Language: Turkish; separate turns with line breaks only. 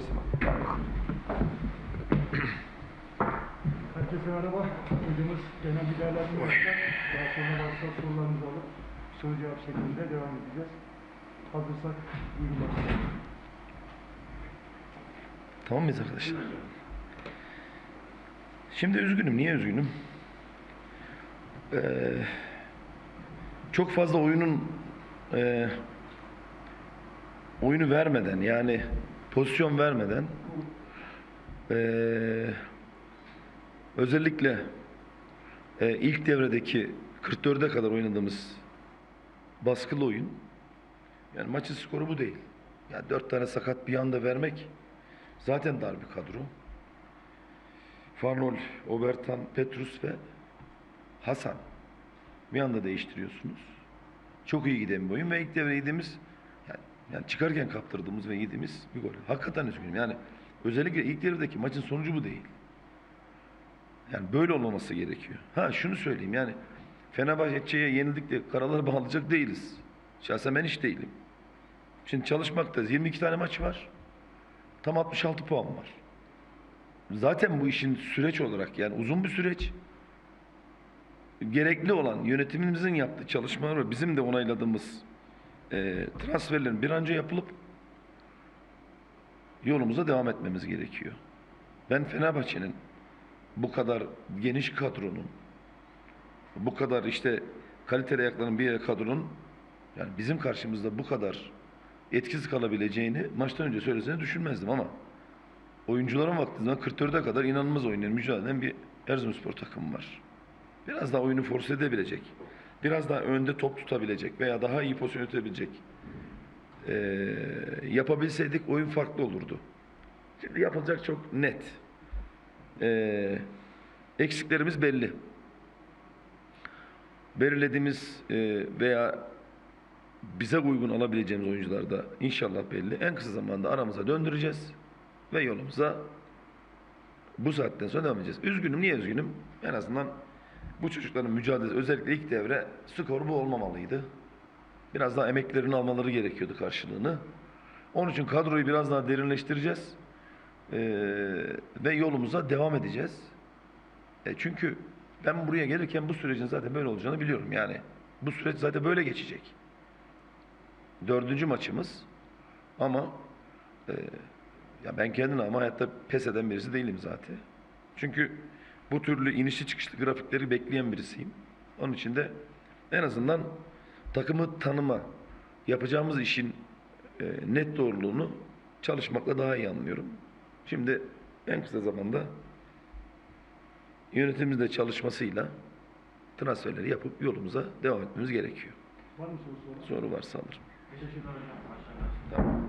varsa.
Herkese merhaba. Hocamız genel bir değerlendirme yapacak. Daha sonra varsa sorularınızı alıp soru cevap şeklinde devam edeceğiz. Hazırsak buyurun başlayalım.
Tamam mıyız arkadaşlar? Şimdi üzgünüm. Niye üzgünüm? Ee, çok fazla oyunun e, oyunu vermeden yani pozisyon vermeden e, özellikle e, ilk devredeki 44'e kadar oynadığımız baskılı oyun yani maçın skoru bu değil. Yani dört tane sakat bir anda vermek zaten dar bir kadro. Farnol, Obertan, Petrus ve Hasan. Bir anda değiştiriyorsunuz. Çok iyi giden bir oyun ve ilk devre yediğimiz yani, çıkarken kaptırdığımız ve yediğimiz bir gol. Hakikaten üzgünüm. Yani özellikle ilk devredeki maçın sonucu bu değil. Yani böyle olmaması gerekiyor. Ha şunu söyleyeyim yani Fenerbahçe'ye yenildik de karaları bağlayacak değiliz. Şahsen ben hiç değilim. Şimdi çalışmaktayız. 22 tane maç var. Tam 66 puan var. Zaten bu işin süreç olarak yani uzun bir süreç. Gerekli olan yönetimimizin yaptığı çalışmalar ve bizim de onayladığımız e, transferlerin bir an önce yapılıp yolumuza devam etmemiz gerekiyor. Ben Fenerbahçe'nin bu kadar geniş kadronun bu kadar işte kaliteli ayakların bir kadronun yani bizim karşımızda bu kadar etkisiz kalabileceğini maçtan önce söylesene düşünmezdim ama oyunculara baktığınız zaman 44'e kadar inanılmaz oynayan, mücadele eden bir Erzurumspor takımı var. Biraz daha oyunu force edebilecek, biraz daha önde top tutabilecek veya daha iyi pozisyon yönetebilecek ee, yapabilseydik oyun farklı olurdu. Şimdi yapılacak çok net. Ee, eksiklerimiz belli. Belirlediğimiz e, veya bize uygun alabileceğimiz oyuncular da inşallah belli. En kısa zamanda aramıza döndüreceğiz ve yolumuza bu saatten sonra devam edeceğiz. Üzgünüm. Niye üzgünüm? En azından bu çocukların mücadelesi özellikle ilk devre skor bu olmamalıydı. Biraz daha emeklerini almaları gerekiyordu karşılığını. Onun için kadroyu biraz daha derinleştireceğiz. Ee, ve yolumuza devam edeceğiz. E çünkü ben buraya gelirken bu sürecin zaten böyle olacağını biliyorum. Yani bu süreç zaten böyle geçecek. Dördüncü maçımız ama e, ya ben kendine ama hayatta pes eden birisi değilim zaten. Çünkü bu türlü inişli çıkışlı grafikleri bekleyen birisiyim. Onun için de en azından takımı tanıma, yapacağımız işin e, net doğruluğunu çalışmakla daha iyi anlıyorum. Şimdi en kısa zamanda yönetimimizde çalışmasıyla transferleri yapıp yolumuza devam etmemiz gerekiyor.
Var mı soru
soru? Varsa alırım.
Teşekkür ederim.
Tamam.